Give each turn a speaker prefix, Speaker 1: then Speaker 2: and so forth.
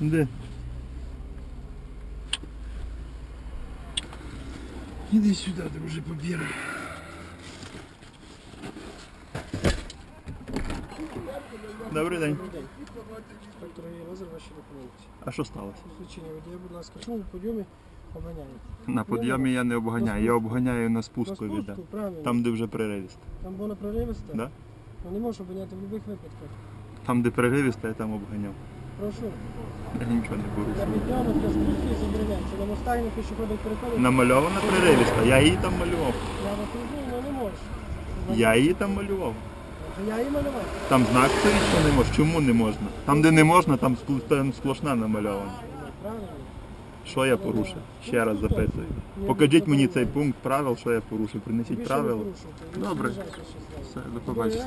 Speaker 1: Де? Іди сюди, друже, побір. Добрий день.
Speaker 2: Ваші документи.
Speaker 1: А що сталося?
Speaker 2: Посвідчення водія, будь ласка, чому ви подйомі обганяєте?
Speaker 1: На підйомі я не обганяю, я обганяю на
Speaker 2: На
Speaker 1: спуску від.
Speaker 2: спуску, правильно.
Speaker 1: Там, де вже преривісто.
Speaker 2: Там було проривисте?
Speaker 1: Да?
Speaker 2: Ну не можеш обганяти в будь-яких випадках.
Speaker 1: Там, де преривісто, я там обганяв.
Speaker 2: Прошу.
Speaker 1: Я нічого не
Speaker 2: підйому для спуски забороняється. На мостах на пішохідних
Speaker 1: Намальована преривіста, я її там малював.
Speaker 2: я вас розумію, але не можеш.
Speaker 1: Я її там малював.
Speaker 2: Я її малював.
Speaker 1: Там знак стоїть, що не можна. Чому не можна? Там, де не можна, там спл- там сплошна намальована.
Speaker 2: Правильно?
Speaker 1: Що я порушив? Ще раз запитую. Покажіть мені цей пункт правил, що я порушив. Принесіть правила. Добре. Все, до побачення.